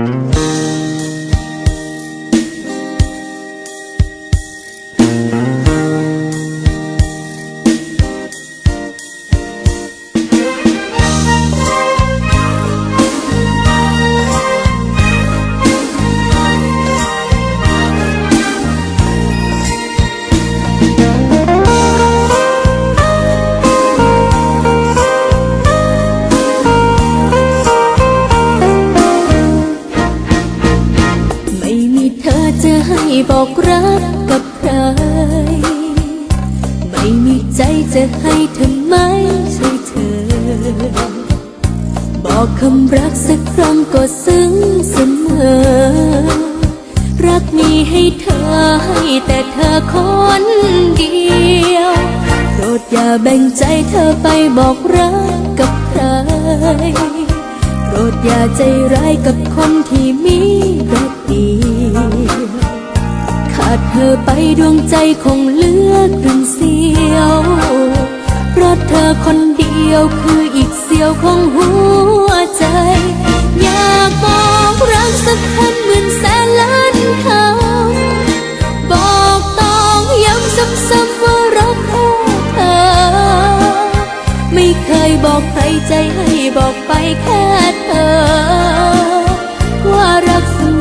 ไจะให้บอกรักกับใคร ไม่มีใจจะให้เธอไมใช่เธอ บอกคำรักสักครั้งก็ซึ้งเสมอ รักมีให้เธอให้แต่เธอคนเดียวโปรดอย่าแบ่งใจเธอไปบอกรักกับใครโปรดอย่าใจร้ายกับคนที่มีรักเดียว เธอไปดวงใจคงเลือครึ่งเสียว เพราะเธอคนเดียวคืออีกเสียวของหัวใจ อยากบอกรักสักพันหมื่นแสนล้านคำบอกต้องย้ำซ้ำๆว่ารักแค่เธอ ไม่เคยบอกใครใจให้บอกไปแค่เธอ ว่ารักเสมอ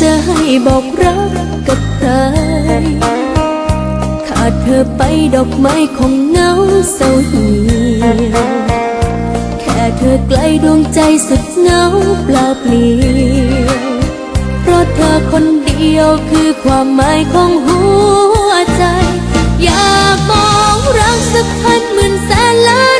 จะให้บอกรักกับใคร ขาดเธอไปดอกไม้คงเหงาเศร้าเหี่ยวแค่เธอไกลดวงใจสุดเหงาเปล่าเปลี่ยวเพราะเธอคนเดียวคือความหมายของหัวใจ อยากบอกรักสักพันหมื่นแสนล้าน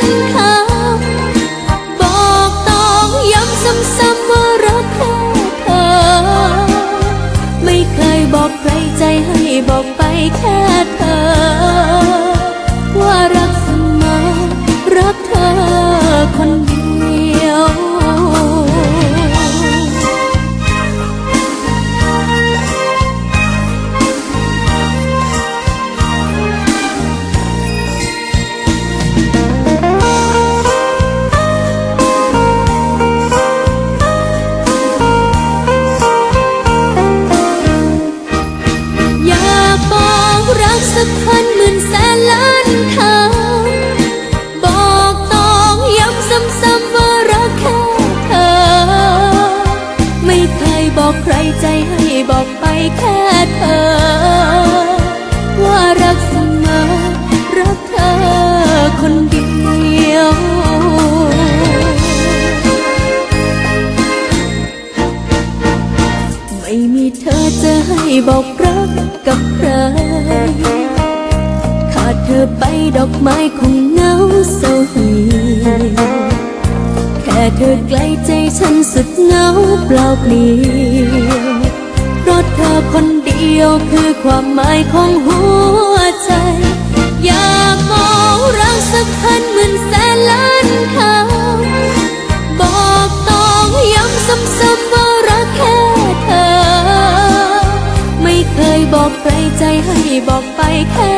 สักพันหมื่นแสนล้านคำบอกต้องย้ำซ้ำๆว่ารักแค่เธอ ไม่เคยบอกใครใจให้บอกไปแค่เธอ ว่ารักเสมอรักเธอคนเดียวไม่มีเธอจะให้บอกรักกับใคร ดอกไม้คงเหงาเศร้าเหียวแค่เธอไกลใจฉันสุดเหงาเปล่าเปลี่ยวเพราะเธอคนเดียวคือความหมายของหัวใจ อยากบอกรักสักพันหมื่นแสนล้านคำบอกต้องย้ำซ้ำๆว่ารักแค่เธอ ไม่เคยบอกใครใจให้บอกไปแค่